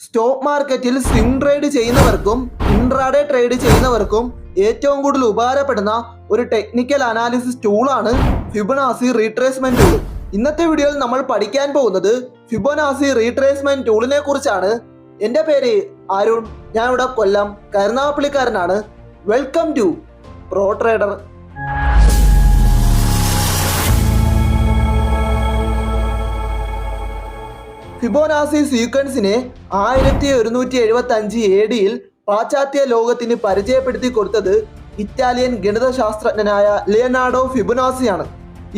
Stock മാർക്കറ്റിൽ swing trade ചെയ്യുന്നവർക്കും intraday trade ചെയ്യുന്നവർക്കും ഏറ്റവും കൂടുതൽ ഉപകാരപ്പെടുന്ന ഒരു ടെക്നിക്കൽ അനാലിസിസ് ടൂളാണ് ഫിബനാസി റീട്രേസ്മെന്റ് ടൂൾ ഇന്നത്തെ വീഡിയോയിൽ നമ്മൾ പഠിക്കാൻ പോകുന്നത് ഫിബനാസി റീട്രേസ്മെന്റ് ടൂളിനെ കുറിച്ചാണ്. എന്റെ പേര് അരുൺ ഞാൻ ഇവിടെ Kollam കരുനാഗപ്പള്ളിക്കാരനാണ്. Welcome to pro trader Fibonacci സീക്വൻസിനെ ആയിരത്തി ഒരുന്നൂറ്റി എഴുപത്തി അഞ്ച് എ ഡിയിൽ പാശ്ചാത്യ ലോകത്തിന് പരിചയപ്പെടുത്തി കൊടുത്തത് ഇറ്റാലിയൻ ഗണിതശാസ്ത്രജ്ഞനായ ലിയനാർഡോ ഫിബുനാസിയാണ്.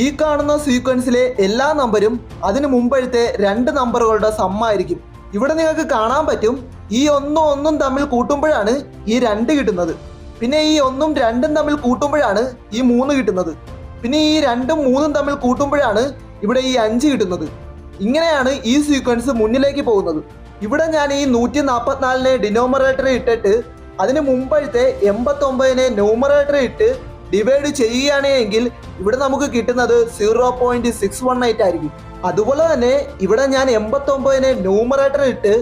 ഈ കാണുന്ന സീക്വൻസിലെ എല്ലാ നമ്പരും അതിനു മുമ്പഴത്തെ രണ്ട് നമ്പറുകളുടെ സമ്മായിരിക്കും. ഇവിടെ നിങ്ങൾക്ക് കാണാൻ പറ്റും ഈ ഒന്നും ഒന്നും തമ്മിൽ കൂട്ടുമ്പോഴാണ് ഈ രണ്ട് കിട്ടുന്നത്. പിന്നെ ഈ ഒന്നും രണ്ടും തമ്മിൽ കൂട്ടുമ്പോഴാണ് ഈ മൂന്ന് കിട്ടുന്നത്. പിന്നെ ഈ രണ്ടും മൂന്നും തമ്മിൽ കൂട്ടുമ്പോഴാണ് ഇവിടെ ഈ അഞ്ച് കിട്ടുന്നത്. ഇങ്ങനെയാണ് ഈ സീക്വൻസ് മുന്നിലേക്ക് പോകുന്നത്. ഇവിടെ ഞാൻ ഈ നൂറ്റി നാൽപ്പത്തിനാലിനെ ഡിനോമറേറ്റർ ഇട്ടിട്ട് അതിന് മുമ്പഴത്തെ എൺപത്തൊമ്പതിനെ ന്യൂമറേറ്റർ ഇട്ട് ഡിവൈഡ് ചെയ്യുകയാണെങ്കിൽ ഇവിടെ നമുക്ക് കിട്ടുന്നത് zero point six one eight ആയിരിക്കും. അതുപോലെ തന്നെ ഇവിടെ ഞാൻ എൺപത്തൊമ്പതിനെ ന്യൂമറേറ്റർ ഇട്ട്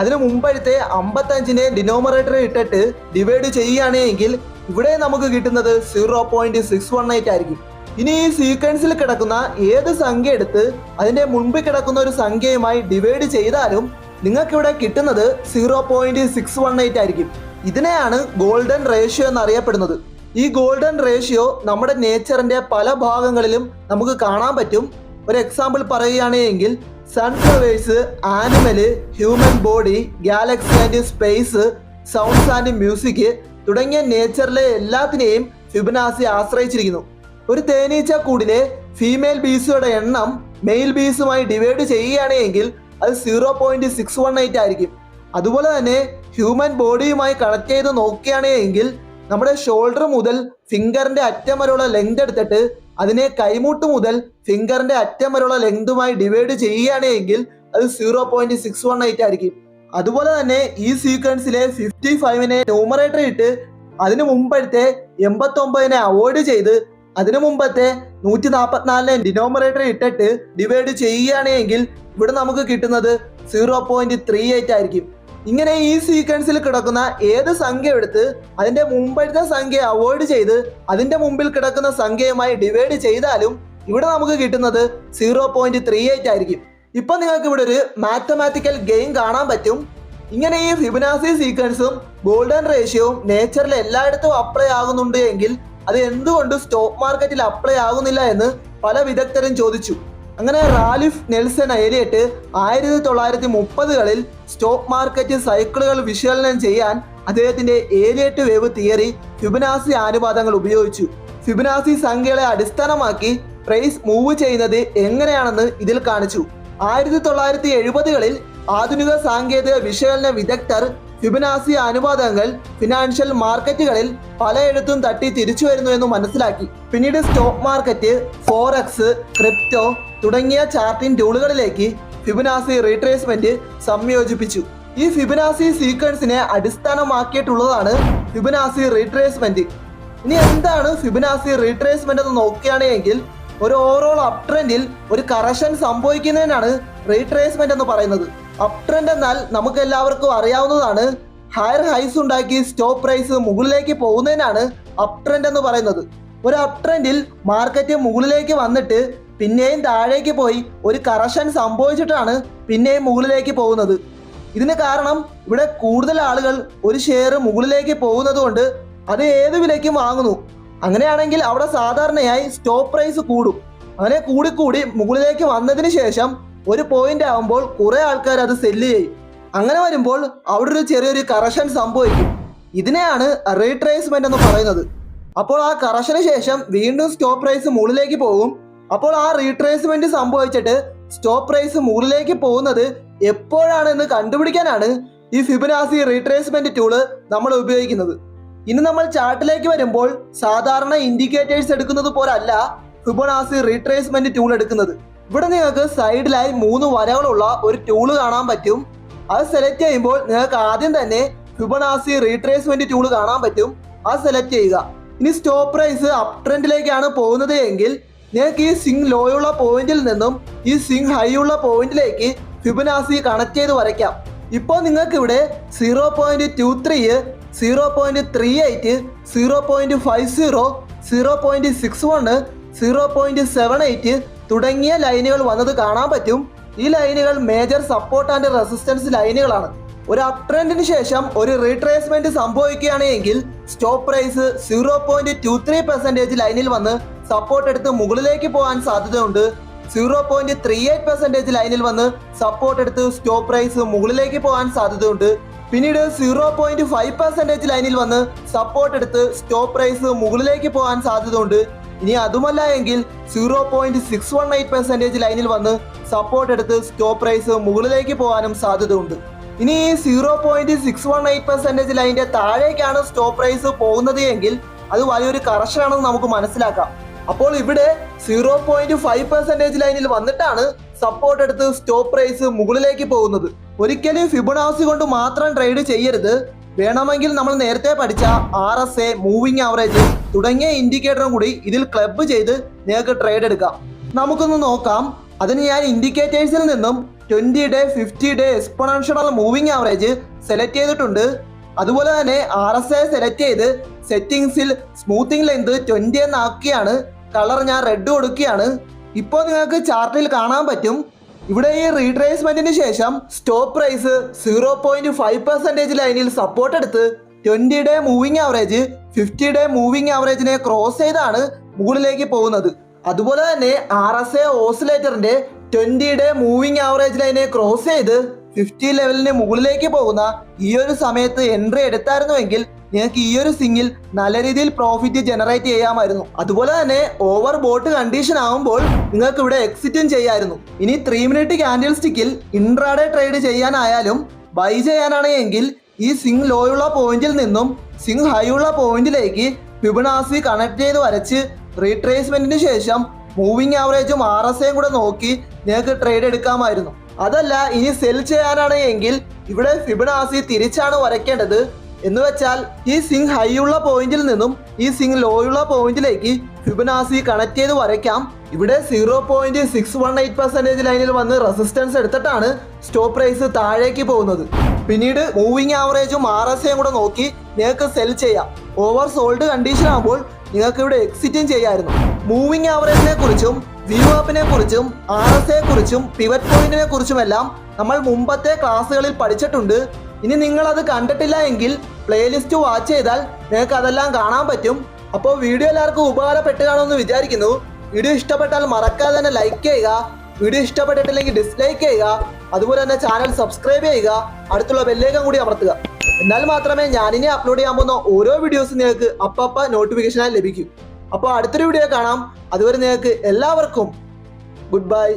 അതിന് മുമ്പഴത്തെ അമ്പത്തഞ്ചിനെ ഡിനോമറേറ്റർ ഇട്ടിട്ട് ഡിവൈഡ് ചെയ്യുകയാണെങ്കിൽ ഇവിടെ നമുക്ക് കിട്ടുന്നത് zero point six one eight ആയിരിക്കും. ഇനി ഈ സീക്വൻസിൽ കിടക്കുന്ന ഏത് സംഖ്യ എടുത്ത് അതിന്റെ മുൻപിൽ കിടക്കുന്ന ഒരു സംഖ്യയുമായി ഡിവൈഡ് ചെയ്താലും നിങ്ങൾക്ക് ഇവിടെ കിട്ടുന്നത് zero point six one eight ആയിരിക്കും. ഇതിനെയാണ് ഗോൾഡൻ റേഷ്യോ എന്നറിയപ്പെടുന്നത്. ഈ ഗോൾഡൻ റേഷ്യോ നമ്മുടെ നേച്ചറിന്റെ പല ഭാഗങ്ങളിലും നമുക്ക് കാണാൻ പറ്റും. ഒരു എക്സാമ്പിൾ പറയുകയാണെങ്കിൽ sunflowers animal human body galaxy and space sounds and music തുടങ്ങിയ നേച്ചറിലെ എല്ലാത്തിനെയും ഫിബനാസി ആശ്രയിച്ചിരിക്കുന്നു. ഒരു തേനീച്ച കൂടിലെ ഫീമെയിൽ ബീസുകളുടെ എണ്ണം മെയിൽ ബീസുമായി ഡിവൈഡ് ചെയ്യുകയാണെങ്കിൽ അത് zero point six one eight ആയിരിക്കും. അതുപോലെ തന്നെ ഹ്യൂമൻ ബോഡിയുമായി കണക്ട് ചെയ്ത് നോക്കുകയാണെങ്കിൽ നമ്മുടെ ഷോൾഡർ മുതൽ ഫിംഗറിന്റെ അറ്റം വരെയുള്ള ലെങ്ത് എടുത്തിട്ട് അതിനെ കൈമുട്ട് മുതൽ ഫിംഗറിന്റെ അറ്റം വരെയുള്ള ലെങ്തുമായി ഡിവൈഡ് ചെയ്യുകയാണെങ്കിൽ അത് zero point six one eight ആയിരിക്കും. അതുപോലെ തന്നെ ഈ സീക്വൻസിലെ ഫിഫ്റ്റി ഫൈവിനെ ന്യൂമറേറ്റർ ഇട്ട് അതിനു മുമ്പത്തെ എൺപത്തി ഒമ്പതിനെ അവോയ്ഡ് ചെയ്ത് അതിനു മുമ്പത്തെ നൂറ്റി നാൽപ്പത്തിനാലിനെ ഡിനോമറേറ്റർ ഇട്ടിട്ട് ഡിവൈഡ് ചെയ്യുകയാണെങ്കിൽ ഇവിടെ നമുക്ക് കിട്ടുന്നത് സീറോ പോയിന്റ് ത്രീ എയ്റ്റ് ആയിരിക്കും. ഇങ്ങനെ ഈ സീക്വൻസിൽ കിടക്കുന്ന ഏത് സംഖ്യ എടുത്ത് അതിന്റെ മുമ്പത്തെ സംഖ്യ അവോയ്ഡ് ചെയ്ത് അതിന്റെ മുമ്പിൽ കിടക്കുന്ന സംഖ്യയുമായി ഡിവൈഡ് ചെയ്താലും ഇവിടെ നമുക്ക് കിട്ടുന്നത് സീറോ പോയിന്റ് ത്രീ എയ്റ്റ് ആയിരിക്കും. ഇപ്പൊ നിങ്ങൾക്ക് ഇവിടെ ഒരു മാത്തമാറ്റിക്കൽ ഗെയിം കാണാൻ പറ്റും. ഇങ്ങനെ ഈ ഫിബനാസി സീക്വൻസും ഗോൾഡൻ റേഷ്യോവും നേച്ചറിൽ എല്ലായിടത്തും അപ്ലൈ ആകുന്നുണ്ട് എങ്കിൽ അത് എന്തുകൊണ്ട് സ്റ്റോക്ക് മാർക്കറ്റിൽ അപ്ലൈ ആകുന്നില്ല എന്ന് പല വിദഗ്ധരും ചോദിച്ചു. അങ്ങനെ റാലിഫ് നെൽസൺ എലിയറ്റ് ആയിരത്തി തൊള്ളായിരത്തി മുപ്പതുകളിൽ സ്റ്റോക്ക് മാർക്കറ്റ് സൈക്കിളുകൾ വിശകലനം ചെയ്യാൻ അദ്ദേഹത്തിന്റെ ഏലിയറ്റ് വേവ് തിയറി ഫിബനാസി അനുപാതങ്ങൾ ഉപയോഗിച്ചു. ഫിബനാസി സംഖ്യകളെ അടിസ്ഥാനമാക്കി പ്രൈസ് മൂവ് ചെയ്യുന്നത് എങ്ങനെയാണെന്ന് ഇതിൽ കാണിച്ചു. ആയിരത്തി തൊള്ളായിരത്തി എഴുപതുകളിൽ ആധുനിക സാങ്കേതിക വിശകലന വിദഗ്ധർ ഫിബനാസി അനുപാതങ്ങൾ ഫിനാൻഷ്യൽ മാർക്കറ്റുകളിൽ പലയിടത്തും തട്ടി തിരിച്ചു വരുന്നു എന്ന് മനസ്സിലാക്കി. പിന്നീട് സ്റ്റോക്ക് മാർക്കറ്റ് ഫോറക്സ് ക്രിപ്റ്റോ തുടങ്ങിയ ചാർട്ടിംഗ് ടൂളുകളിലേക്ക് ഫിബനാസി റീട്രേസ്മെന്റ് സംയോജിപ്പിച്ചു. ഈ ഫിബനാസി സീക്വൻസിനെ അടിസ്ഥാനമാക്കിയിട്ടുള്ളതാണ് ഫിബനാസി റീട്രേസ്മെന്റ് ഇനി എന്താണ് ഫിബനാസി റീട്രേസ്മെന്റ് എന്ന് നോക്കുകയാണെങ്കിൽ ഒരു ഓവറോൾ അപ്ട്രെൻഡിൽ ഒരു കറക്ഷൻ സംഭവിക്കുന്നതിനാണ് റീട്രേസ്മെന്റ് എന്ന് പറയുന്നത്. അപ് ട്രെൻഡ് എന്നാൽ നമുക്ക് എല്ലാവർക്കും അറിയാവുന്നതാണ്. ഹയർ ഹൈസ് ഉണ്ടാക്കി സ്റ്റോക്ക് പ്രൈസ് മുകളിലേക്ക് പോകുന്നതിനാണ് അപ് ട്രെൻഡ് എന്ന് പറയുന്നത്. ഒരു അപ് ട്രെൻഡിൽ മാർക്കറ്റ് മുകളിലേക്ക് വന്നിട്ട് പിന്നെയും താഴേക്ക് പോയി ഒരു കറക്ഷൻ സംഭവിച്ചിട്ടാണ് പിന്നെയും മുകളിലേക്ക് പോകുന്നത്. ഇതിന് കാരണം ഇവിടെ കൂടുതൽ ആളുകൾ ഒരു ഷെയർ മുകളിലേക്ക് പോകുന്നത് കൊണ്ട് അത് ഏത് വിലയ്ക്കും വാങ്ങുന്നു. അങ്ങനെയാണെങ്കിൽ അവിടെ സാധാരണയായി സ്റ്റോപ്പ് പ്രൈസ് കൂടും. അങ്ങനെ കൂടിക്കൂടി മുകളിലേക്ക് വന്നതിന് ശേഷം ഒരു പോയിന്റ് ആകുമ്പോൾ കുറെ ആൾക്കാർ അത് സെല്ല് ചെയ്യും. അങ്ങനെ വരുമ്പോൾ അവിടെ ഒരു ചെറിയൊരു കറക്ഷൻ സംഭവിക്കും. ഇതിനെയാണ് റീട്രേസ്മെന്റ് എന്ന് പറയുന്നത്. അപ്പോൾ ആ കറക്ഷന് ശേഷം വീണ്ടും സ്റ്റോപ്പ് പ്രൈസ് മുകളിലേക്ക് പോകും. അപ്പോൾ ആ റീട്രേസ്മെന്റ് സംഭവിച്ചിട്ട് സ്റ്റോപ്പ് പ്രൈസ് മുകളിലേക്ക് പോകുന്നത് എപ്പോഴാണെന്ന് കണ്ടുപിടിക്കാനാണ് ഈ ഫിബനാസി റീട്രേസ്മെന്റ് ടൂൾ നമ്മൾ ഉപയോഗിക്കുന്നത്. ഇനി നമ്മൾ ചാർട്ടിലേക്ക് വരുമ്പോൾ സാധാരണ ഇൻഡിക്കേറ്റേഴ്സ് എടുക്കുന്നത് പോലല്ല ഫിബനാസി റീട്രേസ്മെന്റ് ടൂൾ എടുക്കുന്നത്. ഇവിടെ നിങ്ങൾക്ക് സൈഡിലായി മൂന്ന് വരകളുള്ള ഒരു ടൂൾ കാണാൻ പറ്റും. അത് സെലക്ട് ചെയ്യുമ്പോൾ നിങ്ങൾക്ക് ആദ്യം തന്നെ ഫിബനാസി റീട്രേസ്മെന്റ് ടൂൾ കാണാൻ പറ്റും. അത് സെലക്ട് ചെയ്യുക. ഇനി സ്റ്റോപ്പ് പ്രൈസ് അപ് ട്രെൻഡിലേക്കാണ് പോകുന്നത് എങ്കിൽ നിങ്ങൾക്ക് ഈ സിങ് ലോയുള്ള പോയിന്റിൽ നിന്നും ഈ സിങ് ഹൈ ഉള്ള പോയിന്റിലേക്ക് ഫിബനാസി കണക്ട് ചെയ്ത് വരയ്ക്കാം. ഇപ്പോൾ നിങ്ങൾക്ക് ഇവിടെ zero point two three zero point three eight zero point five zero zero point six one zero point seven eight തുടങ്ങിയ ലൈനുകൾ വന്നത് കാണാൻ പറ്റും. ഈ ലൈനുകൾ മേജർ സപ്പോർട്ട് ആൻഡ് റെസിസ്റ്റൻസ് ലൈനുകളാണ്. ഒരു അപ് ട്രെൻഡിന് ശേഷം ഒരു റീട്രേസ്മെന്റ് സംഭവിക്കുകയാണെങ്കിൽ stop price zero point two three percentage ലൈനിൽ വന്ന് സപ്പോർട്ട് എടുത്ത് മുകളിലേക്ക് പോകാൻ സാധ്യതയുണ്ട്. Zero point three eight percentage ലൈനിൽ വന്ന് സപ്പോർട്ട് എടുത്ത് സ്റ്റോപ്പ് പ്രൈസ് മുകളിലേക്ക് പോകാൻ സാധ്യതയുണ്ട്. പിന്നീട് സീറോ പോയിന്റ് ഫൈവ് പെർസെന്റേജ് ലൈനിൽ വന്ന് സപ്പോർട്ട് എടുത്ത് സ്റ്റോപ്പ് പ്രൈസ് മുകളിലേക്ക് പോകാൻ സാധ്യതയുണ്ട്. ഇനി അതുമല്ല എങ്കിൽ zero point six one eight percentage ലൈനിൽ വന്ന് സപ്പോർട്ട് എടുത്ത് സ്റ്റോപ്പ് പ്രൈസ് മുകളിലേക്ക് പോകാനും സാധ്യതയുണ്ട്. ഇനി ഈ zero point six one eight percentage ലൈനിന്റെ താഴേക്കാണ് സ്റ്റോപ്പ് പ്രൈസ് പോകുന്നത് എങ്കിൽ അത് വലിയൊരു കറക്ഷനാണെന്ന് നമുക്ക് മനസ്സിലാക്കാം. അപ്പോൾ ഇവിടെ സീറോ പോയിന്റ് ഫൈവ് പെർസെന്റേജ് ലൈനിൽ വന്നിട്ടാണ് സപ്പോർട്ട് എടുത്ത് സ്റ്റോപ്പ് പ്രൈസ് മുകളിലേക്ക് പോകുന്നത്. ഒരിക്കലും ഫിബണാസി കൊണ്ട് മാത്രം ട്രേഡ് ചെയ്യരുത്. വേണമെങ്കിൽ നമ്മൾ നേരത്തെ പഠിച്ച R S A moving average തുടങ്ങിയ ഇൻഡിക്കേറ്ററും കൂടി ഇതിൽ ക്ലബ്ബ് ചെയ്ത് നിങ്ങൾക്ക് ട്രേഡ് എടുക്കാം. നമുക്കൊന്ന് നോക്കാം. അതിന് ഞാൻ ഇൻഡിക്കേറ്റേഴ്സിൽ നിന്നും twenty day fifty day exponential moving average select ചെയ്തിട്ടുണ്ട്. അതുപോലെ തന്നെ ആർ എസ് എ സെലക്ട് ചെയ്ത് സെറ്റിംഗ്സിൽ സ്മൂത്തിങ് ലെങ്ത് ട്വന്റി എന്നാക്കിയാണ് കളർ ഞാൻ റെഡ് കൊടുക്കുകയാണ്. ഇപ്പോൾ നിങ്ങൾക്ക് ചാർട്ടിൽ കാണാൻ പറ്റും. ഇവിടെ ഈ റീട്രേസ്മെന്റിന് ശേഷം stop price zero point five percentage ലൈനിൽ സപ്പോർട്ട് എടുത്ത് twenty day moving average fifty day moving ആവറേജിനെ cross ചെയ്താണ് മുകളിലേക്ക് പോകുന്നത്. അതുപോലെ തന്നെ ആർ എസ് എ ഓസിലേറ്ററിന്റെ ട്വന്റി ഡേ മൂവിംഗ് ആവറേജ് ലൈനെ ക്രോസ് ചെയ്ത് ഫിഫ്റ്റി ലെവലിന് മുകളിലേക്ക് പോകുന്ന ഈ ഒരു സമയത്ത് എൻട്രി എടുത്തായിരുന്നുവെങ്കിൽ നിങ്ങൾക്ക് ഈ ഒരു സിങ്ങിൽ നല്ല രീതിയിൽ പ്രോഫിറ്റ് ജനറേറ്റ് ചെയ്യാമായിരുന്നു. അതുപോലെ തന്നെ ഓവർ ബോട്ട് കണ്ടീഷൻ ആകുമ്പോൾ നിങ്ങൾക്ക് ഇവിടെ എക്സിറ്റും ചെയ്യാമായിരുന്നു ഇനി ത്രീ മിനിറ്റ് ക്യാൻഡിൽ സ്റ്റിക്കിൽ ഇൻട്രാഡേ ട്രേഡ് ചെയ്യാനായാലും ബൈ ചെയ്യാനാണെങ്കിൽ ഈ സിംഗ് ലോയുള്ള പോയിന്റിൽ നിന്നും സിങ് ഹൈ ഉള്ള പോയിന്റിലേക്ക് ഫിബിനാസി കണക്ട് ചെയ്ത് വരച്ച് റീട്രേസ്മെന്റിന് ശേഷം മൂവിങ് ആവറേജും ആർ എസ് എയും കൂടെ നോക്കി നിങ്ങൾക്ക് ട്രേഡ് എടുക്കാമായിരുന്നു. അതല്ല ഇനി സെൽ ചെയ്യാനാണ് എങ്കിൽ ഇവിടെ ഫിബനാസി തിരിച്ചാണ് വരയ്ക്കേണ്ടത്. എന്ന് വെച്ചാൽ ഈ സിംഗ് ഹൈ ഉള്ള പോയിന്റിൽ നിന്നും ഈ സിംഗ് ഉള്ള പോയിന്റിലേക്ക് ഫിബനാസി കണക്ട് ചെയ്ത് വരയ്ക്കാം. ഇവിടെ zero point six one eight percentage ലൈനിൽ വന്ന് റെസിസ്റ്റൻസ് എടുത്തിട്ടാണ് സ്റ്റോപ്പ് പ്രൈസ് താഴേക്ക് പോകുന്നത്. പിന്നീട് മൂവിങ് ആവറേജും ആർ എസ് എയും കൂടെ നോക്കി നിങ്ങൾക്ക് സെൽ ചെയ്യാം. ഓവർ സോൾഡ് കണ്ടീഷൻ ആകുമ്പോൾ നിങ്ങൾക്ക് ഇവിടെ എക്സിറ്റും ചെയ്യായിരുന്നു. മൂവിങ് ആവറേജിനെ കുറിച്ചും വ്യൂ ആപ്പിനെ കുറിച്ചും ആർ എസ് എ കുറിച്ചും പിവറ്റ് പോയിന്റിനെ കുറിച്ചുമെല്ലാം നമ്മൾ മുമ്പത്തെ ക്ലാസ്സുകളിൽ പഠിച്ചിട്ടുണ്ട്. ഇനി നിങ്ങൾ അത് കണ്ടിട്ടില്ല എങ്കിൽ പ്ലേലിസ്റ്റ് വാച്ച് ചെയ്താൽ നിങ്ങൾക്ക് അതെല്ലാം കാണാൻ പറ്റും. അപ്പോൾ വീഡിയോ എല്ലാവർക്കും ഉപകാരപ്പെട്ട് കാണുമെന്ന് വിചാരിക്കുന്നു. വീഡിയോ ഇഷ്ടപ്പെട്ടാൽ മറക്കാതെ തന്നെ ലൈക്ക് ചെയ്യുക. വീഡിയോ ഇഷ്ടപ്പെട്ടിട്ടില്ലെങ്കിൽ ഡിസ്ലൈക്ക് ചെയ്യുക. അതുപോലെ തന്നെ ചാനൽ സബ്സ്ക്രൈബ് ചെയ്യുക. അടുത്തുള്ള ബെല്ലേക്കം കൂടി അമർത്തുക. എന്നാൽ മാത്രമേ ഞാനിനി അപ്ലോഡ് ചെയ്യാൻ പോകുന്ന ഓരോ വീഡിയോസും നിങ്ങൾക്ക് അപ്പപ്പ നോട്ടിഫിക്കേഷനായി ലഭിക്കൂ. അപ്പോൾ അടുത്തൊരു വീഡിയോ കാണാം. അതുവരെ നിങ്ങൾക്ക് എല്ലാവർക്കും ഗുഡ് ബൈ